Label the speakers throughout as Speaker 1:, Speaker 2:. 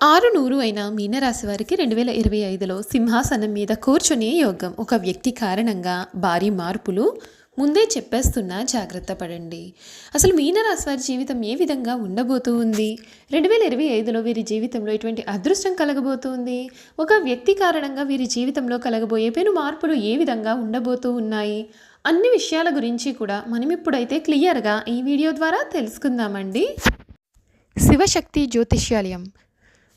Speaker 1: ఆరు నూరు అయిన మీనరాశి వారికి రెండు వేల ఇరవై ఐదులో సింహాసనం మీద కూర్చునే యోగం. ఒక వ్యక్తి కారణంగా భారీ మార్పులు ముందే చెప్పేస్తున్నా జాగ్రత్త పడండి. అసలు మీనరాశి వారి జీవితం ఏ విధంగా ఉండబోతూ ఉంది? రెండు వేల ఇరవై ఐదులో వీరి జీవితంలో ఎటువంటి అదృష్టం కలగబోతుంది? ఒక వ్యక్తి కారణంగా వీరి జీవితంలో కలగబోయే పెను మార్పులు ఏ విధంగా ఉండబోతూ ఉన్నాయి? అన్ని విషయాల గురించి కూడా మనం ఇప్పుడైతే క్లియర్గా ఈ వీడియో ద్వారా తెలుసుకుందామండి. శివశక్తి జ్యోతిష్యాలయం.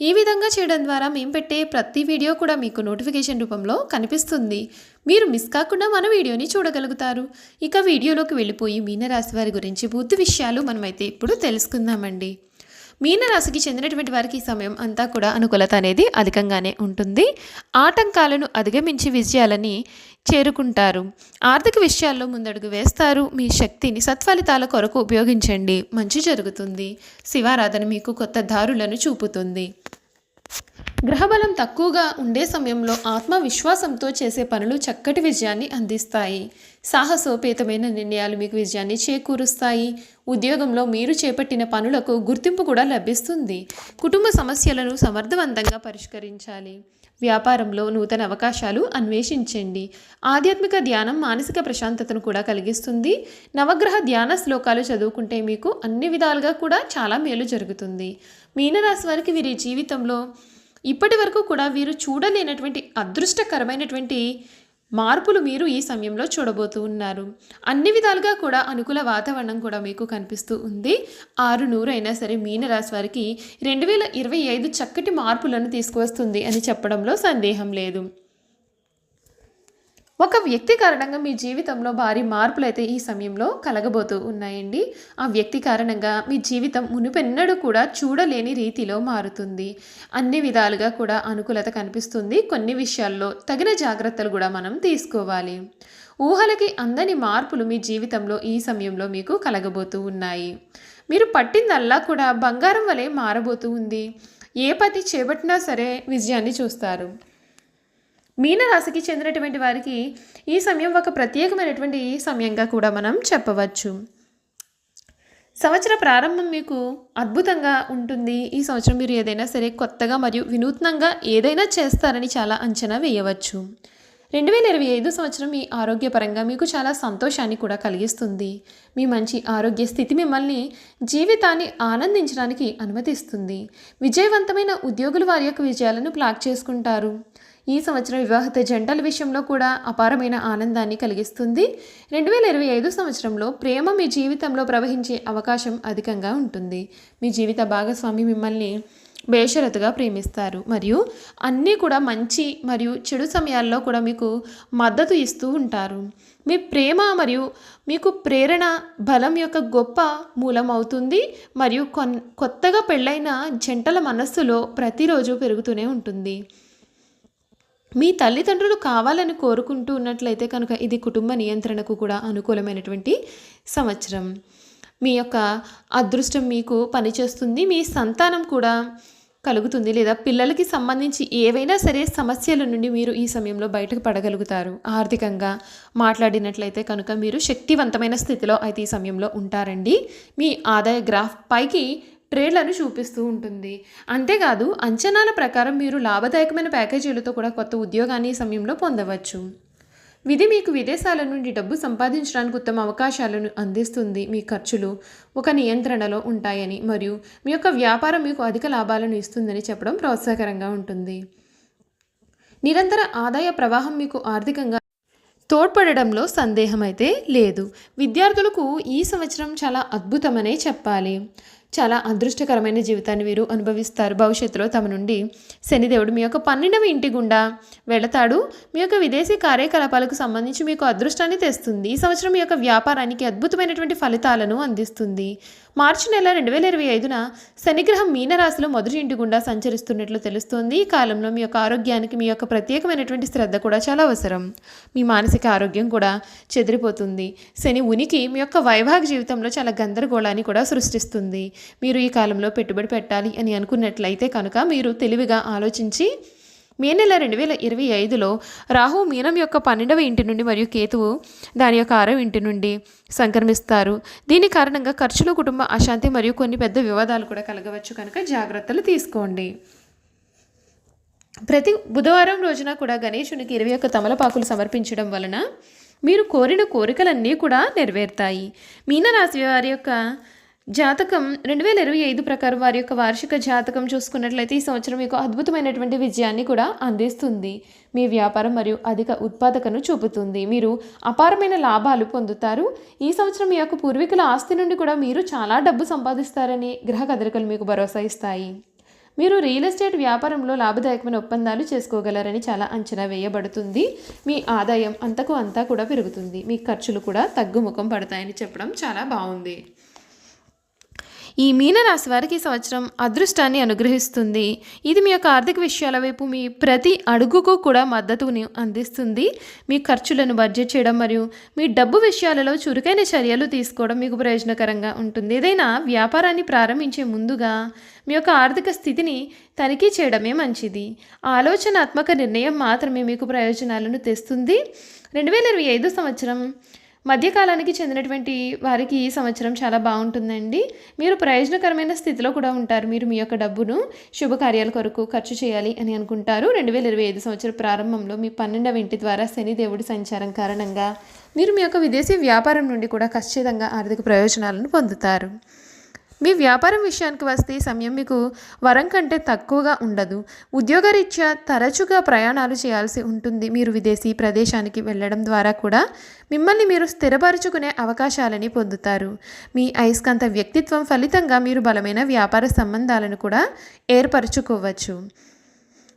Speaker 1: ఈ విధంగా చేయడం ద్వారా మేము పెట్టే ప్రతి వీడియో కూడా మీకు నోటిఫికేషన్ రూపంలో కనిపిస్తుంది. మీరు మిస్ కాకుండా మన వీడియోని చూడగలుగుతారు. ఇక వీడియోలోకి వెళ్ళిపోయి మీనరాశి వారి గురించి పూర్తి విషయాలు మనమైతే ఇప్పుడు తెలుసుకుందామండి. మీనరాశికి చెందినటువంటి వారికి ఈ సమయం అంతా కూడా అనుకూలత అనేది అధికంగానే ఉంటుంది. ఆటంకాలను అధిగమించి విజయాలని చేరుకుంటారు. ఆర్థిక విషయాల్లో ముందడుగు వేస్తారు. మీ శక్తిని సత్ఫలితాల కొరకు ఉపయోగించండి. మంచి జరుగుతుంది. శివారాధన మీకు కొత్త దారులను చూపుతుంది. గ్రహబలం తక్కువగా ఉండే సమయంలో ఆత్మవిశ్వాసంతో చేసే పనులు చక్కటి విజయాన్ని అందిస్తాయి. సాహసోపేతమైన నిర్ణయాలు మీకు విజయాన్ని చేకూరుస్తాయి. ఉద్యోగంలో మీరు చేపట్టిన పనులకు గుర్తింపు కూడా లభిస్తుంది. కుటుంబ సమస్యలను సమర్థవంతంగా పరిష్కరించాలి. వ్యాపారంలో నూతన అవకాశాలు అన్వేషించండి. ఆధ్యాత్మిక ధ్యానం మానసిక ప్రశాంతతను కూడా కలిగిస్తుంది. నవగ్రహ ధ్యాన శ్లోకాలు చదువుకుంటే మీకు అన్ని విధాలుగా కూడా చాలా మేలు జరుగుతుంది. మీనరాశి వారికి వీరి జీవితంలో ఇప్పటి వరకు కూడా వీరు చూడలేనటువంటి అదృష్టకరమైనటువంటి మార్పులు మీరు ఈ సమయంలో చూడబోతూ ఉన్నారు. అన్ని విధాలుగా కూడా అనుకూల వాతావరణం కూడా మీకు కనిపిస్తూ ఉంది. ఆరు నూరు అయినా సరే మీనరాశి వారికి రెండు వేల ఇరవై ఐదు చక్కటి మార్పులను తీసుకువస్తుంది అని చెప్పడంలో సందేహం లేదు. ఒక వ్యక్తి కారణంగా మీ జీవితంలో భారీ మార్పులు అయితే ఈ సమయంలో కలగబోతూ ఉన్నాయండి. ఆ వ్యక్తి కారణంగా మీ జీవితం మునుపెన్నడూ కూడా చూడలేని రీతిలో మారుతుంది. అన్ని విధాలుగా కూడా అనుకూలత కనిపిస్తుంది. కొన్ని విషయాల్లో తగిన జాగ్రత్తలు కూడా మనం తీసుకోవాలి. ఊహలకి అందని మార్పులు మీ జీవితంలో ఈ సమయంలో మీకు కలగబోతూ ఉన్నాయి. మీరు పట్టిందల్లా కూడా బంగారం వలె మారబోతూ ఉంది. ఏ పని చేపట్టినా సరే విజయాన్ని చూస్తారు. మీనరాశికి చెందినటువంటి వారికి ఈ సమయం ఒక ప్రత్యేకమైనటువంటి సమయంగా కూడా మనం చెప్పవచ్చు. సంవత్సర ప్రారంభం మీకు అద్భుతంగా ఉంటుంది. ఈ సంవత్సరం మీరు ఏదైనా సరే కొత్తగా మరియు వినూత్నంగా ఏదైనా చేస్తారని చాలా అంచనా వేయవచ్చు. రెండు వేల ఇరవై ఐదు సంవత్సరం మీ ఆరోగ్యపరంగా మీకు చాలా సంతోషాన్ని కూడా కలిగిస్తుంది. మీ మంచి ఆరోగ్య స్థితి మిమ్మల్ని జీవితాన్ని ఆనందించడానికి అనుమతిస్తుంది. విజయవంతమైన ఉద్యోగులు వారి యొక్క విజయాలను ప్లాక్ చేసుకుంటారు. ఈ సంవత్సరం వివాహిత జంటల విషయంలో కూడా అపారమైన ఆనందాన్ని కలిగిస్తుంది. రెండు వేల ఇరవై ఐదు సంవత్సరంలో ప్రేమ మీ జీవితంలో ప్రవహించే అవకాశం అధికంగా ఉంటుంది. మీ జీవిత భాగస్వామి మిమ్మల్ని బేషరతుగా ప్రేమిస్తారు. మరియు అన్నీ కూడా మంచి మరియు చెడు సమయాల్లో కూడా మీకు మద్దతు ఇస్తూ ఉంటారు. మీ ప్రేమ మరియు మీకు ప్రేరణ బలం యొక్క గొప్ప మూలం అవుతుంది. మరియు కొన్ కొత్తగా పెళ్ళైన జంటల మనస్సులో ప్రతిరోజు పెరుగుతూనే ఉంటుంది. మీ తల్లిదండ్రులు కావాలని కోరుకుంటూ ఉన్నట్లయితే కనుక ఇది కుటుంబ నియంత్రణకు కూడా అనుకూలమైనటువంటి సంవత్సరం. మీ యొక్క అదృష్టం మీకు పనిచేస్తుంది మీ సంతానం కూడా కలుగుతుంది లేదా పిల్లలకి సంబంధించి ఏవైనా సరే సమస్యల నుండి మీరు ఈ సమయంలో బయటకు పడగలుగుతారు. ఆర్థికంగా మాట్లాడినట్లయితే కనుక మీరు శక్తివంతమైన స్థితిలో అయితే ఈ సమయంలో ఉంటారండి. మీ ఆదాయ గ్రాఫ్ పైకి ట్రేడ్లను చూపిస్తూ ఉంటుంది. అంతేకాదు అంచనాల ప్రకారం మీరు లాభదాయకమైన ప్యాకేజీలతో కూడా కొత్త ఉద్యోగాన్ని ఈ సమయంలో పొందవచ్చు. విధి మీకు విదేశాల నుండి డబ్బు సంపాదించడానికి ఉత్తమ అవకాశాలను అందిస్తుంది. మీ ఖర్చులు ఒక నియంత్రణలో ఉంటాయని మరియు మీ యొక్క వ్యాపారం మీకు అధిక లాభాలను ఇస్తుందని చెప్పడం ప్రోత్సాహకరంగా ఉంటుంది. నిరంతర ఆదాయ ప్రవాహం మీకు ఆర్థికంగా తోడ్పడడంలో సందేహం అయితే లేదు. విద్యార్థులకు ఈ సంవత్సరం చాలా అద్భుతమనే చెప్పాలి. చాలా అదృష్టకరమైన జీవితాన్ని వీరు అనుభవిస్తారు. భవిష్యత్తులో తమ నుండి శనిదేవుడు మీ యొక్క పన్నెండవ ఇంటి గుండా వెళతాడు. మీ యొక్క విదేశీ కార్యకలాపాలకు సంబంధించి మీకు అదృష్టాన్ని తెస్తుంది. ఈ సంవత్సరం మీ యొక్క వ్యాపారానికి అద్భుతమైనటువంటి ఫలితాలను అందిస్తుంది. మార్చి నెల రెండు వేల ఇరవై ఐదున శనిగ్రహం మీనరాశిలో మొదటి ఇంటి గుండా సంచరిస్తున్నట్లు తెలుస్తోంది. ఈ కాలంలో మీ యొక్క ఆరోగ్యానికి మీ యొక్క ప్రత్యేకమైనటువంటి శ్రద్ధ కూడా చాలా అవసరం. మీ మానసిక ఆరోగ్యం కూడా చెదిరిపోతుంది. శని ఉనికి మీ యొక్క వైవాహిక జీవితంలో చాలా గందరగోళాన్ని కూడా సృష్టిస్తుంది. మీరు ఈ కాలంలో పెట్టుబడి పెట్టాలి అని అనుకున్నట్లయితే కనుక మీరు తెలివిగా ఆలోచించి మే నెల రెండు వేల ఇరవై ఐదులో రాహు మీనం యొక్క పన్నెండవ ఇంటి నుండి మరియు కేతువు దాని యొక్క ఆరవ ఇంటి నుండి సంక్రమిస్తారు. దీని కారణంగా ఖర్చులు కుటుంబ అశాంతి మరియు కొన్ని పెద్ద వివాదాలు కూడా కలగవచ్చు కనుక జాగ్రత్తలు తీసుకోండి. ప్రతి బుధవారం రోజున కూడా గణేశునికి ఇరవై ఒక్క తమలపాకులు సమర్పించడం వలన మీరు కోరిన కోరికలన్నీ కూడా నెరవేరుతాయి. మీనరాశి వారి యొక్క జాతకం రెండు వేల ఇరవై ఐదు ప్రకారం వారి యొక్క వార్షిక జాతకం చూసుకున్నట్లయితే ఈ సంవత్సరం మీకు అద్భుతమైనటువంటి విజయాన్ని కూడా అందిస్తుంది. మీ వ్యాపారం మరియు అధిక ఉత్పాదకను చూపుతుంది. మీరు అపారమైన లాభాలు పొందుతారు. ఈ సంవత్సరం మీ యొక్క పూర్వీకుల ఆస్తి నుండి కూడా మీరు చాలా డబ్బు సంపాదిస్తారని గ్రహ కదలికలు మీకు భరోసా ఇస్తాయి. మీరు రియల్ ఎస్టేట్ వ్యాపారంలో లాభదాయకమైన ఒప్పందాలు చేసుకోగలరని చాలా అంచనా వేయబడుతుంది. మీ ఆదాయం అంతకు అంతా కూడా పెరుగుతుంది. మీ ఖర్చులు కూడా తగ్గుముఖం పడతాయని చెప్పడం చాలా బాగుంది. ఈ మీనరాశి వారికి సంవత్సరం అదృష్టాన్ని అనుగ్రహిస్తుంది. ఇది మీ యొక్క ఆర్థిక విషయాల వైపు మీ ప్రతి అడుగుకు కూడా మద్దతుని అందిస్తుంది. మీ ఖర్చులను బడ్జెట్ చేయడం మరియు మీ డబ్బు విషయాలలో చురుకైన చర్యలు తీసుకోవడం మీకు ప్రయోజనకరంగా ఉంటుంది. ఏదైనా వ్యాపారాన్ని ప్రారంభించే ముందుగా మీ యొక్క ఆర్థిక స్థితిని తనిఖీ చేయడమే మంచిది. ఆలోచనాత్మక నిర్ణయం మాత్రమే మీకు ప్రయోజనాలను తెస్తుంది. రెండు వేల ఇరవై ఐదు సంవత్సరం మధ్యకాలానికి చెందినటువంటి వారికి ఈ సంవత్సరం చాలా బాగుంటుందండి. మీరు ప్రయోజనకరమైన స్థితిలో కూడా ఉంటారు. మీరు మీ యొక్క డబ్బును శుభకార్యాల కొరకు ఖర్చు చేయాలి అని అనుకుంటారు. రెండు వేల ఇరవై ఐదు సంవత్సరం ప్రారంభంలో మీ పన్నెండవ ఇంటి ద్వారా శని దేవుడి సంచారం కారణంగా మీరు మీ యొక్క విదేశీ వ్యాపారం నుండి కూడా ఖచ్చితంగా ఆర్థిక ప్రయోజనాలను పొందుతారు. మీ వ్యాపారం విషయానికి వస్తే సమయం మీకు వరం కంటే తక్కువగా ఉండదు. ఉద్యోగరీత్యా తరచుగా ప్రయాణాలు చేయాల్సి ఉంటుంది. మీరు విదేశీ ప్రదేశానికి వెళ్ళడం ద్వారా కూడా మిమ్మల్ని మీరు స్థిరపరచుకునే అవకాశాలని పొందుతారు. మీ అయస్కాంత వ్యక్తిత్వం ఫలితంగా మీరు బలమైన వ్యాపార సంబంధాలను కూడా ఏర్పరచుకోవచ్చు.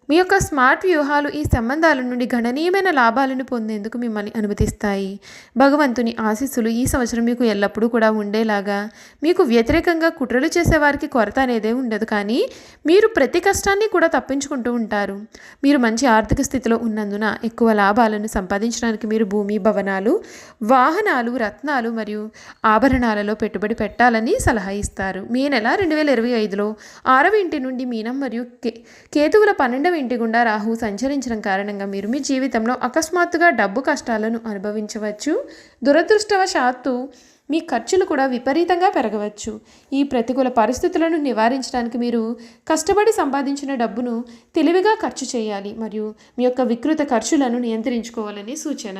Speaker 1: మీ యొక్క స్మార్ట్ వ్యూహాలు ఈ సంబంధాల నుండి గణనీయమైన లాభాలను పొందేందుకు మిమ్మల్ని అనుమతిస్తాయి. భగవంతుని ఆశీస్సులు ఈ సంవత్సరం మీకు ఎల్లప్పుడూ కూడా ఉండేలాగా. మీకు వ్యతిరేకంగా కుట్రలు చేసేవారికి కొరత అనేదే ఉండదు కానీ మీరు ప్రతి కష్టాన్ని కూడా తప్పించుకుంటూ ఉంటారు. మీరు మంచి ఆర్థిక స్థితిలో ఉన్నందున ఎక్కువ లాభాలను సంపాదించడానికి మీరు భూమి భవనాలు వాహనాలు రత్నాలు మరియు ఆభరణాలలో పెట్టుబడి పెట్టాలని సలహా ఇస్తారు. మే నెల రెండు వేల ఇరవై ఐదులో ఆరవ ఇంటి నుండి మీనం మరియు కే కేతువుల పన్నెండవ ఇంటి గుండా రాహు సంచరించడం కారణంగా మీరు మీ జీవితంలో అకస్మాత్తుగా డబ్బు కష్టాలను అనుభవించవచ్చు. దురదృష్టవశాత్తు మీ ఖర్చులు కూడా విపరీతంగా పెరగవచ్చు. ఈ ప్రతికూల పరిస్థితులను నివారించడానికి మీరు కష్టపడి సంపాదించిన డబ్బును తెలివిగా ఖర్చు చేయాలి మరియు మీ యొక్క వికృత ఖర్చులను నియంత్రించుకోవాలని సూచన.